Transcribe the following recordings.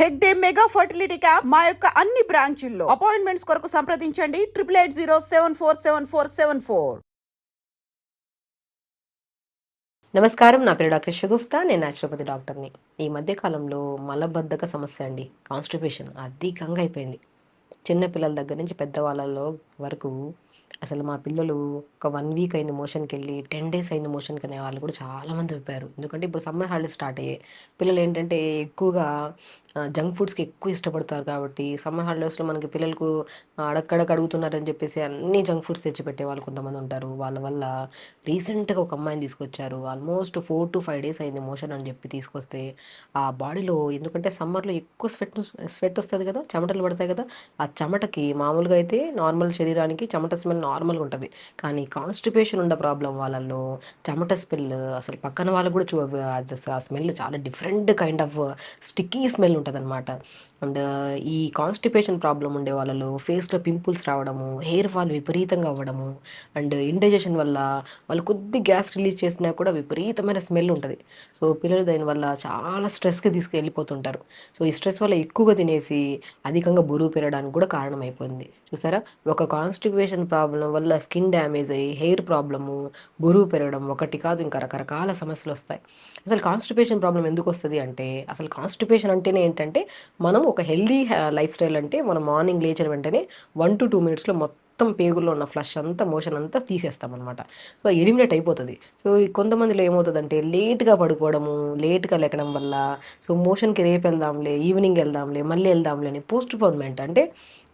Hegde mega fertility camp మా యొక్క అన్ని బ్రాంచుల్లో. అపాయింట్మెంట్స్ కొరకు సంప్రదించండి. Triple eight zero seven four seven four seven four. నమస్కారం. నా పేరు డాక్టర్ షగుఫ్తా నేను న్యాచురోపతి డాక్టర్ని. ఈ మధ్యకాలంలో మలబద్ధక సమస్య అండి. కాన్స్టిపేషన్ అధికంగా అయిపోయింది. చిన్నపిల్లల దగ్గర నుంచి పెద్దవాళ్ళలో వరకు అసలు మా పిల్లలు ఒక వన్ వీక్ అయింది మోషన్కి వెళ్ళి టెన్ డేస్ అయింది మోషన్కి అనే వాళ్ళు కూడా చాలామంది చెప్పారు ఎందుకంటే ఇప్పుడు సమ్మర్ హాలిడేస్ స్టార్ట్ అయ్యాయి. పిల్లలు ఏంటంటే ఎక్కువగా జంక్ ఫుడ్స్కి ఎక్కువ ఇష్టపడతారు కాబట్టి సమ్మర్ హాలిడేస్లో మనకి పిల్లలకు అడక్కడక అడుగుతున్నారని చెప్పేసి అన్ని జంక్ ఫుడ్స్ తెచ్చిపెట్టే వాళ్ళు కొంతమంది ఉంటారు. వాళ్ళ వల్ల రీసెంట్గా ఒక అమ్మాయిని తీసుకొచ్చారు. Almost four to five days అయింది మోషన్ అని చెప్పి తీసుకొస్తే ఆ బాడీలో ఎందుకంటే సమ్మర్లో ఎక్కువ స్వెట్ స్వెట్ వస్తుంది కదా చెమటలు పడతాయి కదా ఆ చెమటకి మామూలుగా అయితే నార్మల్ శరీరానికి చెమట స్మెల్ నార్మల్గా ఉంటుంది. కానీ కాన్స్టిపేషన్ ఉన్న ప్రాబ్లం వాళ్ళల్లో చెమట స్మెల్ అసలు పక్కన వాళ్ళకు కూడా చూ ఆ స్మెల్ చాలా different kind of sticky smell ఉంటుంది. అనమాట అండ్ ఈ కాన్స్టిపేషన్ ప్రాబ్లం ఉండే వాళ్ళలో ఫేస్లో పింపుల్స్ రావడము హెయిర్ ఫాల్ విపరీతంగా అవ్వడము అండ్ ఇండైజెషన్ వల్ల వాళ్ళు కొద్ది గ్యాస్ రిలీజ్ చేసినా కూడా విపరీతమైన స్మెల్ ఉంటుంది. సో పిల్లలు దానివల్ల చాలా స్ట్రెస్కి తీసుకెళ్ళిపోతుంటారు. సో ఈ స్ట్రెస్ వల్ల ఎక్కువగా తినేసి అధికంగా బరువు పెరగడానికి కూడా కారణమైపోయింది. చూసారా? ఒక కాన్స్టిపేషన్ ప్రాబ్లం వల్ల స్కిన్ డ్యామేజ్ అయ్యి హెయిర్ ప్రాబ్లము బరువు పెరగడం ఒకటి కాదు ఇంకా రకరకాల సమస్యలు వస్తాయి. అసలు కాన్స్టిపేషన్ ప్రాబ్లం ఎందుకు వస్తుంది అంటే అసలు కాన్స్టిపేషన్ అంటేనే ఏంటంటే మనం ఒక హెల్దీ లైఫ్ స్టైల్ అంటే మనం మార్నింగ్ లేచిన వెంటనే వన్ టు టూ మినిట్స్లో మొత్తం పేగుల్లో ఉన్న ఫ్లష్ అంతా మోషన్ అంతా తీసేస్తాం అనమాట సో ఎలిమినేట్ అయిపోతుంది. సో కొంతమందిలో ఏమవుతుందంటే లేట్గా పడుకోవడము లేట్గా లేకడం వల్ల సో మోషన్కి రేపు వెళ్దాంలే ఈవినింగ్ వెళ్దాంలే మళ్ళీ వెళ్దాంలే అని పోస్ట్ పోన్మెంట్. అంటే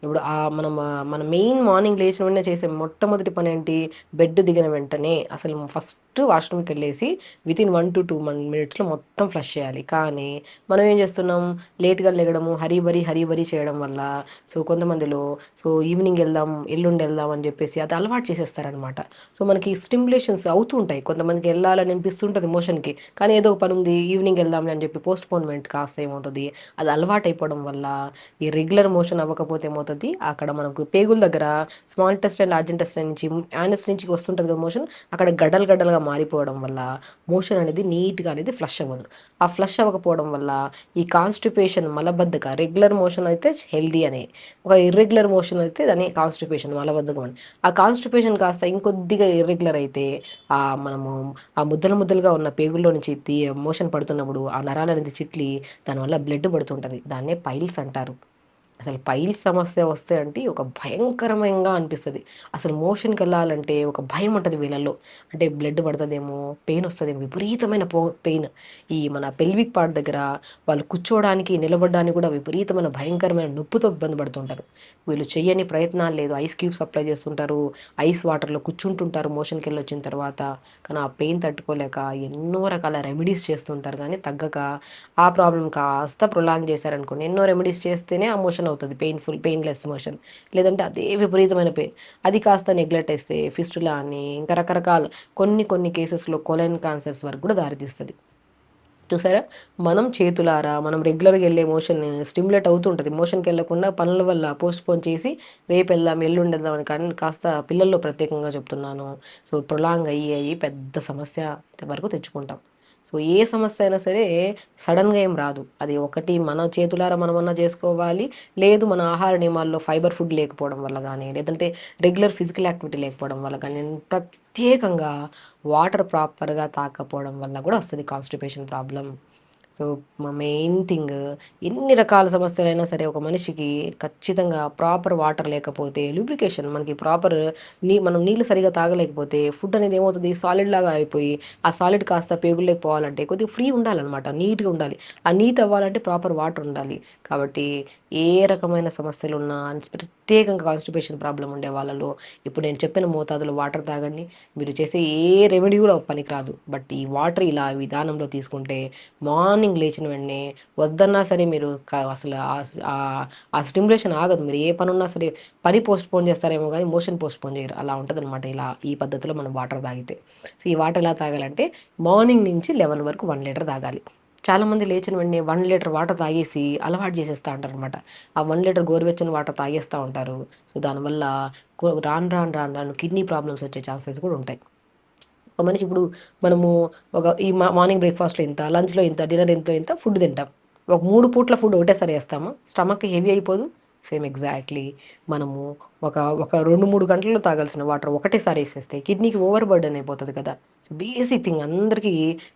ఇప్పుడు ఆ మనం మన మెయిన్ మార్నింగ్ లేచిన వెంటనే చేసే మొట్టమొదటి పని ఏంటి? బెడ్ దిగిన వెంటనే అసలు ఫస్ట్ వాష్రూమ్కి వెళ్ళేసి within one to two one మినిట్స్లో మొత్తం ఫ్లష్ చేయాలి. కానీ మనం ఏం చేస్తున్నాం? లేట్గా లెగడము హరీబరీ హరీబరీ చేయడం వల్ల సో కొంతమందిలో సో ఈవినింగ్ వెళ్దాం ఎల్లుండి వెళ్దాం అని చెప్పేసి అది అలవాటు చేసేస్తారనమాట. సో మనకి స్టిమ్యులేషన్స్ అవుతూ ఉంటాయి. కొంతమందికి వెళ్ళాలని అనిపిస్తుంటుంది మోషన్కి. కానీ ఏదో ఒక పని ఉంది ఈవినింగ్ వెళ్దాంలే అని చెప్పి పోస్ట్ పోన్మెంట్ కాస్త ఏమవుతుంది? అది అలవాటు అయిపోవడం వల్ల ఈ రెగ్యులర్ మోషన్ అవ్వకపోతే ఏమవుతుంది? అక్కడ మనకు పేగుల దగ్గర స్మాల్ టెస్ట్ లార్జ్ ఇంటెస్టైన్ నుంచి యానస్ నుంచి వస్తుంటుంది కదా మోషన్ అక్కడ గడ్డలు గడ్డలుగా మారిపోవడం వల్ల మోషన్ అనేది నీట్గా అనేది ఫ్లష్ అవ్వదు. ఆ ఫ్లష్ అవ్వకపోవడం వల్ల ఈ కాన్స్టిపేషన్ మలబద్ధక రెగ్యులర్ మోషన్ అయితే హెల్దీ అనే ఒక ఇర్రెగ్యులర్ మోషన్ అయితే దాని కాన్స్టిపేషన్ మలబద్ధకం అని. ఆ కాన్స్టిపేషన్ కాస్త ఇంకొద్దిగా ఇర్రెగ్యులర్ అయితే ఆ మనము ఆ ముద్దలు ముద్దలుగా ఉన్న పేగుల్లో నుంచి మోషన్ పడుతున్నప్పుడు ఆ నరాలు అనేది చిట్లి దానివల్ల బ్లడ్ పడుతుంటుంది. దాన్నే పైల్స్ అంటారు. అసలు పైల్స్ సమస్య వస్తే అంటే ఒక భయంకరమంగా అనిపిస్తుంది. అసలు మోషన్కి వెళ్ళాలంటే ఒక భయం ఉంటుంది వీళ్ళల్లో. అంటే బ్లడ్ పడుతుందేమో పెయిన్ వస్తుందేమో విపరీతమైన పో పెయిన్. ఈ మన పెల్విక్ పార్ట్ దగ్గర వాళ్ళు కూర్చోవడానికి నిలబడడానికి కూడా విపరీతమైన భయంకరమైన నొప్పితో ఇబ్బంది పడుతుంటారు. వీళ్ళు చేయని ప్రయత్నాలు లేదు. ఐస్ క్యూబ్స్ అప్లై చేస్తుంటారు. ఐస్ వాటర్లో కూర్చుంటుంటారు మోషన్కి వెళ్ళి వచ్చిన తర్వాత. కానీ ఆ పెయిన్ తట్టుకోలేక ఎన్నో రకాల రెమెడీస్ చేస్తుంటారు. కానీ తగ్గక ఆ ప్రాబ్లం కాస్త ప్రొలాంగ్ చేశారనుకోండి. ఎన్నో రెమెడీస్ చేస్తేనే ఆ మోషన్ అవుతుంది. పెయిన్ఫుల్ పెయిన్లెస్ మోషన్ లేదంటే అదే విపరీతమైన పెయిన్ అది కాస్త నెగ్లెక్ట్ అయితే ఫిస్టులా అని ఇంకా రకరకాల కొన్ని కొన్ని కేసెస్లో కొలైన్ క్యాన్సర్స్ వరకు కూడా దారితీస్తుంది. చూసారా? మనం చేతులారా మనం రెగ్యులర్గా వెళ్ళే మోషన్ స్టిమ్యులేట్ అవుతుంటుంది. మోషన్కి వెళ్ళకుండా పనుల వల్ల పోస్ట్ పోన్ చేసి రేపు వెళ్దాం ఎల్లుండి వెళ్దాం అని కానీ కాస్త పిల్లల్లో ప్రత్యేకంగా చెప్తున్నాను. సో ప్రొలాంగ్ అయ్యి అయ్యి పెద్ద సమస్య వరకు తెచ్చుకుంటాం. సో ఏ సమస్య అయినా సరే సడన్గా ఏం రాదు. అది ఒకటి మన చేతులారా మనమన్నా చేసుకోవాలి. లేదు మన ఆహార నియమాల్లో ఫైబర్ ఫుడ్ లేకపోవడం వల్ల కానీ లేదంటే రెగ్యులర్ ఫిజికల్ యాక్టివిటీ లేకపోవడం వల్ల కానీ ప్రత్యేకంగా వాటర్ ప్రాపర్గా తాకపోవడం వల్ల కూడా వస్తుంది కాన్స్టిపేషన్ ప్రాబ్లం సో మా మెయిన్ థింగ్ ఎన్ని రకాల సమస్యలైనా సరే ఒక మనిషికి ఖచ్చితంగా ప్రాపర్ వాటర్ లేకపోతే లూబ్రికేషన్ మనకి ప్రాపర్ నీ మనం నీళ్ళు సరిగా తాగలేకపోతే ఫుడ్ అనేది ఏమవుతుంది? సాలిడ్ లాగా అయిపోయి ఆ సాలిడ్ కాస్త పేగుల్లోకి పోవాలంటే కొద్దిగా ఫ్రీ ఉండాలన్నమాట నీట్గా ఉండాలి. ఆ నీట్ అవ్వాలంటే ప్రాపర్ వాటర్ ఉండాలి. కాబట్టి ఏ రకమైన సమస్యలు ఉన్నా ప్రత్యేకంగా కాన్స్టిపేషన్ ప్రాబ్లం ఉండే వాళ్ళలో ఇప్పుడు నేను చెప్పిన మోతాదులో వాటర్ తాగండి. మీరు చేసే ఏ రెమెడీ కూడా పనికిరాదు బట్ ఈ వాటర్ ఇలా విధానంలో తీసుకుంటే మార్నింగ్ లేచిన వెంటనే వద్దన్నా సరే మీరు అసలు ఆ- ఆ- స్టిమ్యులేషన్ ఆగదు. మీరు ఏ పని ఉన్నా సరే పని పోస్ట్ పోన్ చేస్తారేమో కానీ మోషన్ పోస్ట్ పోన్ చేయరు. అలా ఉంటుంది అనమాట ఇలా ఈ పద్ధతిలో మనం వాటర్ తాగితే. సో ఈ వాటర్ ఎలా తాగాలంటే మార్నింగ్ నుంచి లెవెన్ వరకు వన్ లీటర్ తాగాలి. చాలామంది లేచిన వెంటనే వన్ లీటర్ వాటర్ తాగేసి అలవాటు చేసేస్తూ ఉంటారు అనమాట ఆ వన్ లీటర్ గోరువెచ్చని వాటర్ తాగేస్తూ ఉంటారు. సో దానివల్ల రాను రాను రాను రాను కిడ్నీ ప్రాబ్లమ్స్ వచ్చే ఛాన్సెస్ కూడా ఉంటాయి. ఒక మనిషి ఇప్పుడు మనము ఒక ఈ మార్నింగ్ బ్రేక్ఫాస్ట్లో ఇంత లంచ్లో ఇంత డిన్నర్ ఎంతో ఇంత ఫుడ్ తింటాం. ఒక మూడు పూట్ల ఫుడ్ ఒకటేసారి వేస్తాము? స్టమక్ హెవీ అయిపోదు. సేమ్ ఎగ్జాక్ట్లీ మనము ఒక ఒక రెండు మూడు గంటల్లో తాగాల్సిన వాటర్ ఒకటేసారి వేసేస్తే కిడ్నీకి ఓవర్ బర్డెన్ అయిపోతుంది కదా. సో బేసిక్ థింగ్ అందరికీ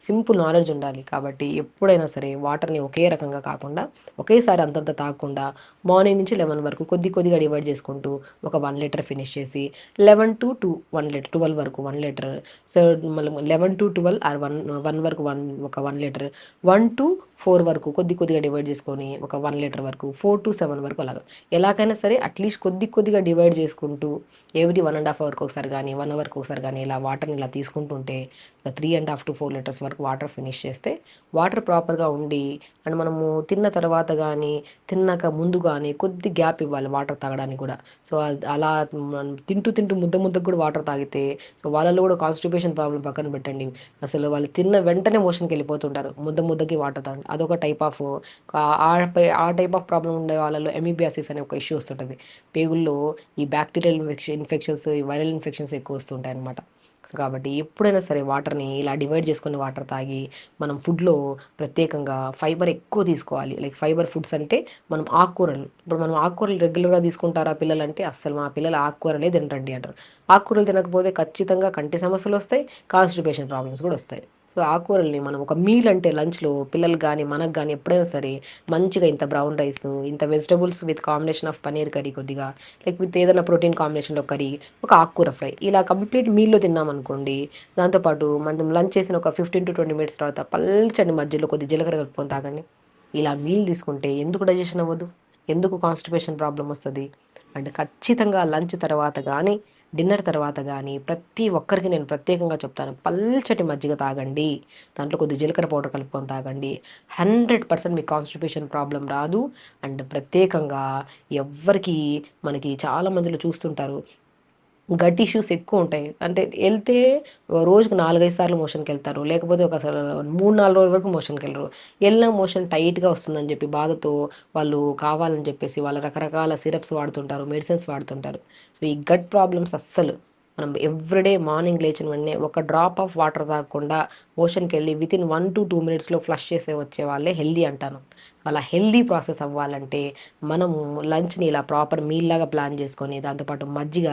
సింపుల్ నాలెడ్జ్ ఉండాలి కాబట్టి ఎప్పుడైనా సరే వాటర్ని ఒకే రకంగా కాకుండా ఒకేసారి అంతంత తాగకుండా మార్నింగ్ నుంచి లెవెన్ వరకు కొద్ది కొద్దిగా డివైడ్ చేసుకుంటూ ఒక వన్ లీటర్ ఫినిష్ చేసి eleven to two one litre twelve వరకు వన్ లీటర్ సో మళ్ళీ eleven to twelve or one one వరకు వన్ ఒక one litre one to four వరకు కొద్ది కొద్దిగా డివైడ్ చేసుకొని ఒక వన్ లీటర్ వరకు ఫోర్ టు సెవెన్ వరకు అలాగ. ఎలాగైనా సరే అట్లీస్ట్ కొద్ది కొద్దిగా డివైడ్ చేసుకుంటూ ఎవ్రీ వన్ అండ్ హాఫ్ అవర్కి ఒకసారి కానీ వన్ అవర్కి ఒకసారి కానీ ఇలా వాటర్ని ఇలా తీసుకుంటుంటే ఒక three and half to four litres వరకు వాటర్ ఫినిష్ చేస్తే వాటర్ ప్రాపర్గా ఉండి అండ్ మనము తిన్న తర్వాత కానీ తిన్నాక ముందు కానీ కొద్ది గ్యాప్ ఇవ్వాలి వాటర్ తాగడానికి కూడా. సో అలా మనం తింటూ తింటూ ముద్ద ముద్దకు కూడా వాటర్ తాగితే సో వాళ్ళలో కూడా కాన్స్టిపేషన్ ప్రాబ్లం పక్కన పెట్టండి. అసలు వాళ్ళు తిన్న వెంటనే మోషన్కి వెళ్ళిపోతుంటారు. ముద్ద ముద్దకి వాటర్ తాగండి అదొక టైప్ ఆఫ్ ఆ టైప్ ఆఫ్ ప్రాబ్లం ఉండే వాళ్ళలో ఎమీబియాసిస్ అనే ఒక ఇష్యూ వస్తుంటుంది. పేగుల్లో ఈ bacterial infection infections viral infections ఎక్కువ వస్తుంటాయి అనమాట కాబట్టి ఎప్పుడైనా సరే వాటర్ని ఇలా డివైడ్ చేసుకుని వాటర్ తాగి మనం ఫుడ్లో ప్రత్యేకంగా ఫైబర్ ఎక్కువ తీసుకోవాలి. లైక్ ఫైబర్ ఫుడ్స్ అంటే మనం ఆకుకూరలు. ఇప్పుడు మనం ఆకుకూరలు రెగ్యులర్గా తీసుకుంటారా పిల్లలు అంటే అస్సలు మా పిల్లలు ఆకుకూరలే తినరండి అంటారు. ఆకుకూరలు తినకపోతే ఖచ్చితంగా కంటి సమస్యలు వస్తాయి కాన్స్టిపేషన్ ప్రాబ్లమ్స్ కూడా వస్తాయి. సో ఆకుకూరల్ని మనం ఒక మీల్ అంటే లంచ్లో పిల్లలు కానీ మనకు కానీ ఎప్పుడైనా సరే మంచిగా ఇంత బ్రౌన్ రైస్ ఇంత vegetables with combination of paneer curry కొద్దిగా లైక్ విత్ ఏదైనా ప్రోటీన్ కాంబినేషన్లో కర్రీ ఒక ఆకుకూర ఫ్రై ఇలా కంప్లీట్ మీల్లో తిన్నామనుకోండి దాంతోపాటు మనం లంచ్ చేసిన ఒక ఫిఫ్టీన్ టు ట్వంటీ మినిట్స్ తర్వాత పల్చని మధ్యలో కొద్ది జీలకర్ర కలుపుకొని తాగండి. ఇలా మీల్ తీసుకుంటే ఎందుకు డైజెషన్ అవ్వదు? ఎందుకు కాన్స్టిపేషన్ ప్రాబ్లం వస్తుంది? అండ్ ఖచ్చితంగా లంచ్ తర్వాత కానీ డిన్నర్ తర్వాత కానీ ప్రతి ఒక్కరికి నేను ప్రత్యేకంగా చెప్తాను పల్చటి మజ్జిగ తాగండి దాంట్లో కొద్ది జీలకర్ర పౌడర్ కలుపుకొని తాగండి. హండ్రెడ్ పర్సెంట్ మీకు కాన్స్టిపేషన్ ప్రాబ్లం రాదు. అండ్ ప్రత్యేకంగా ఎవ్వరికి మనకి చాలా మందిలో చూస్తుంటారు గట్ ఇష్యూస్ ఎక్కువ ఉంటాయి. అంటే వెళ్తే రోజుకు నాలుగైదు సార్లు మోషన్కి వెళ్తారు. లేకపోతే ఒక మూడు నాలుగు రోజుల వరకు మోషన్కి వెళ్ళరు. వెళ్ళిన మోషన్ టైట్గా వస్తుందని చెప్పి బాధతో వాళ్ళు కావాలని చెప్పేసి వాళ్ళ రకరకాల సిరప్స్ వాడుతుంటారు మెడిసిన్స్ వాడుతుంటారు. సో ఈ గట్ ప్రాబ్లమ్స్ అస్సలు మనం ఎవ్రీడే మార్నింగ్ లేచిన వెంటనే ఒక డ్రాప్ ఆఫ్ వాటర్ తాగకుండా మోషన్కి వెళ్ళి వితిన్ వన్ టు టూ మినిట్స్లో ఫ్లష్ చేసే వచ్చే వాళ్ళే హెల్దీ అంటాను. అలా హెల్దీ ప్రాసెస్ అవ్వాలంటే మనము లంచ్ని ఇలా ప్రాపర్ మీల్ లాగా ప్లాన్ చేసుకొని దాంతోపాటు మజ్జిగ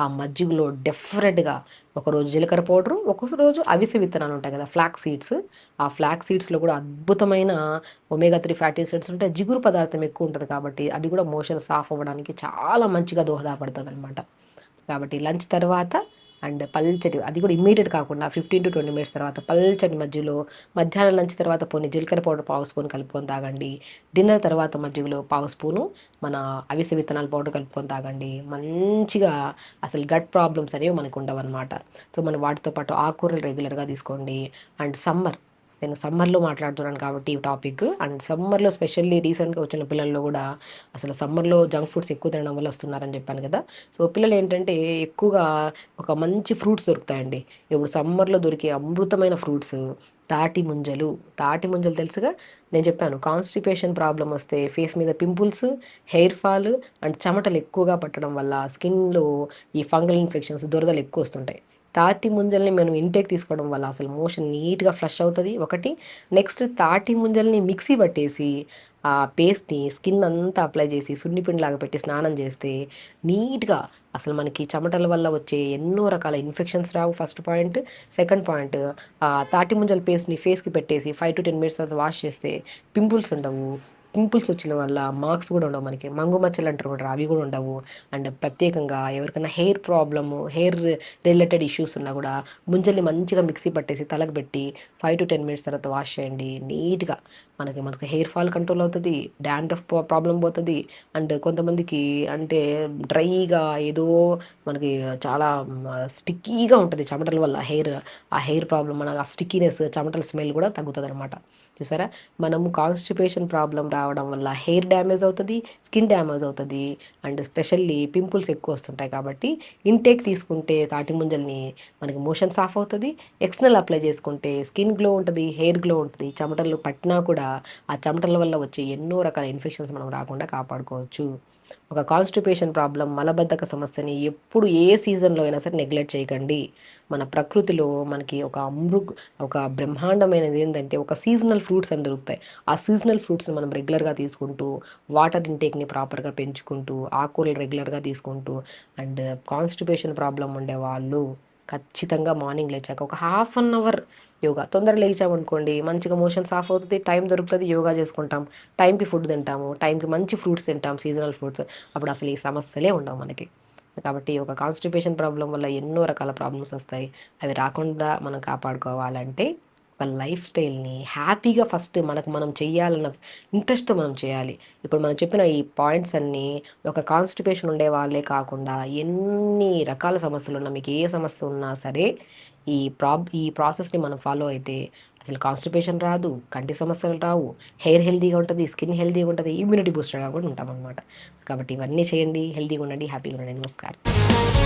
ఆ మజ్జిగలో డెఫినెట్గా ఒకరోజు జీలకర్ర పౌడరు ఒక్కొక్క రోజు అవిసె విత్తనాలు ఉంటాయి కదా ఫ్లాక్ సీడ్స్. ఆ ఫ్లాక్ సీడ్స్లో కూడా అద్భుతమైన ఒమేగా త్రీ ఫ్యాటీ సీడ్స్ ఉంటే జిగురు పదార్థం ఎక్కువ ఉంటుంది కాబట్టి అది కూడా మోషన్ సాఫ్ అవ్వడానికి చాలా మంచిగా దోహదపడుతుంది అనమాట కాబట్టి లంచ్ తర్వాత అండ్ పల్చటి అది కూడా ఇమ్మీడియట్ కాకుండా ఫిఫ్టీన్ టు ట్వంటీ మినిట్స్ తర్వాత పల్చటి మధ్యలో మధ్యాహ్నం లంచ్ తర్వాత పోనీ జీలకర్ర పౌడర్ పావు స్పూన్ కలుపుకొని తాగండి. డిన్నర్ తర్వాత మధ్యలో పావు స్పూను మన అవిసె విత్తనాల పౌడర్ కలుపుకొని తాగండి. మంచిగా అసలు గట్ ప్రాబ్లమ్స్ అనేవి మనకు ఉండవు అనమాట సో మనం వాటితో పాటు ఆకుకూరలు రెగ్యులర్గా తీసుకోండి. అండ్ సమ్మర్ నేను సమ్మర్లో మాట్లాడుతున్నాను కాబట్టి ఈ టాపిక్. అండ్ సమ్మర్లో స్పెషల్లీ రీసెంట్గా వచ్చిన పిల్లల్లో కూడా అసలు సమ్మర్లో జంక్ ఫుడ్స్ ఎక్కువ తినడం వల్ల వస్తున్నారని చెప్పాను కదా. సో పిల్లలు ఏంటంటే ఎక్కువగా ఒక మంచి ఫ్రూట్స్ దొరుకుతాయండి. ఇప్పుడు సమ్మర్లో దొరికే అమృతమైన ఫ్రూట్స్ తాటి ముంజలు. తాటి ముంజలు తెలుసుగా? నేను చెప్పాను కాన్స్టిపేషన్ ప్రాబ్లం వస్తే ఫేస్ మీద పింపుల్స్ హెయిర్ ఫాల్ అండ్ చెమటలు ఎక్కువగా పట్టడం వల్ల స్కిన్లో ఈ ఫంగల్ ఇన్ఫెక్షన్స్ దురదలు ఎక్కువ వస్తుంటాయి. తాటి ముంజల్ని మనం ఇంటేక్ తీసుకోవడం వల్ల అసలు మోషన్ నీట్గా ఫ్లష్ అవుతుంది. ఒకటి నెక్స్ట్ తాటి ముంజల్ని మిక్సీ పట్టేసి ఆ పేస్ట్ని స్కిన్ అంతా అప్లై చేసి సున్నిపిండిలాగా పెట్టి స్నానం చేస్తే నీట్గా అసలు మనకి చెమటల వల్ల వచ్చే ఎన్నో రకాల ఇన్ఫెక్షన్స్ రావు. ఫస్ట్ పాయింట్ సెకండ్ పాయింట్ ఆ తాటి ముంజల పేస్ట్ని ఫేస్కి పెట్టేసి ఫైవ్ టు టెన్ మినిట్స్ తర్వాత వాష్ చేస్తే పింపుల్స్ ఉండవు. పింపుల్స్ వచ్చిన వల్ల మార్క్స్ కూడా ఉండవు మనకి. మంగు మచ్చలు అంటారు కూడా అవి కూడా ఉండవు. అండ్ ప్రత్యేకంగా ఎవరికైనా hair problem hair related issues ఉన్నా కూడా ముంజల్ని మంచిగా మిక్సీ పట్టేసి తలకు పెట్టి ఫైవ్ టు టెన్ మినిట్స్ తర్వాత వాష్ చేయండి. నీట్గా మనకి మనకి హెయిర్ ఫాల్ కంట్రోల్ అవుతుంది డాండ్రఫ్ ప్రాబ్లం పోతుంది. అండ్ కొంతమందికి అంటే డ్రైగా ఏదో మనకి చాలా స్టిక్కీగా ఉంటుంది చెమటల వల్ల హెయిర్. ఆ హెయిర్ ప్రాబ్లం మన ఆ స్టిక్కీనెస్ చెమటల స్మెల్ కూడా తగ్గుతుంది అనమాట చూసారా? మనము కాన్స్టిపేషన్ ప్రాబ్లం రా రావడం వల్ల హెయిర్ డ్యామేజ్ అవుతుంది స్కిన్ డ్యామేజ్ అవుతుంది అండ్ స్పెషల్లీ పింపుల్స్ ఎక్కువ వస్తుంటాయి కాబట్టి ఇంటేక్ తీసుకుంటే తాటి ముంజల్ని మనకి మోషన్ సాఫ్ అవుతుంది ఎక్స్టర్నల్ అప్లై చేసుకుంటే స్కిన్ గ్లో ఉంటుంది హెయిర్ గ్లో ఉంటుంది చెమటలు పట్టినా కూడా ఆ చెమటల వల్ల వచ్చే ఎన్నో రకాల ఇన్ఫెక్షన్స్ మనం రాకుండా కాపాడుకోవచ్చు. ఒక కాన్స్టిపేషన్ ప్రాబ్లం మలబద్ధక సమస్యని ఎప్పుడు ఏ సీజన్లో అయినా సరే నెగ్లెక్ట్ చేయకండి. మన ప్రకృతిలో మనకి ఒక అమృగ్ ఒక బ్రహ్మాండమైనది ఏంటంటే ఒక సీజనల్ ఫ్రూట్స్ అని దొరుకుతాయి. ఆ సీజనల్ ఫ్రూట్స్ని మనం రెగ్యులర్గా తీసుకుంటూ వాటర్ ఇంటేక్ని ప్రాపర్గా పెంచుకుంటూ ఆకుకూరలు రెగ్యులర్గా తీసుకుంటూ అండ్ కాన్స్టిపేషన్ ప్రాబ్లం ఉండే వాళ్ళు ఖచ్చితంగా మార్నింగ్ లేచాక ఒక హాఫ్ అన్ అవర్ యోగా తొందరగా లేచామనుకోండి మంచిగా మోషన్స్ ఆఫ్ అవుతుంది టైం దొరుకుతుంది యోగా చేసుకుంటాం టైంకి ఫుడ్ తింటాము టైంకి మంచి ఫ్రూట్స్ తింటాం సీజనల్ ఫ్రూట్స్ అప్పుడు అసలు ఈ సమస్యలే ఉండవు మనకి. కాబట్టి ఒక కాన్స్టిపేషన్ ప్రాబ్లం వల్ల ఎన్నో రకాల ప్రాబ్లమ్స్ వస్తాయి అవి రాకుండా మనం కాపాడుకోవాలంటే ఒక లైఫ్ స్టైల్ని హ్యాపీగా ఫస్ట్ మనకు మనం చేయాలన్న ఇంట్రెస్ట్తో మనం చేయాలి. ఇప్పుడు మనం చెప్పిన ఈ పాయింట్స్ అన్నీ ఒక కాన్స్టిపేషన్ ఉండే వాళ్ళే కాకుండా ఎన్ని రకాల సమస్యలు ఉన్నా మీకు ఏ సమస్య ఉన్నా సరే ఈ ప్రాబ్ ఈ ప్రాసెస్ని మనం ఫాలో అయితే అసలు కాన్స్టిపేషన్ రాదు కంటి సమస్యలు రావు హెయిర్ హెల్తీగా ఉంటుంది స్కిన్ హెల్తీగా ఉంటుంది ఇమ్యూనిటీ బూస్టర్గా కూడా ఉంటాం అనమాట కాబట్టి ఇవన్నీ చేయండి హెల్తీగా ఉండండి హ్యాపీగా ఉండండి. నమస్కారం.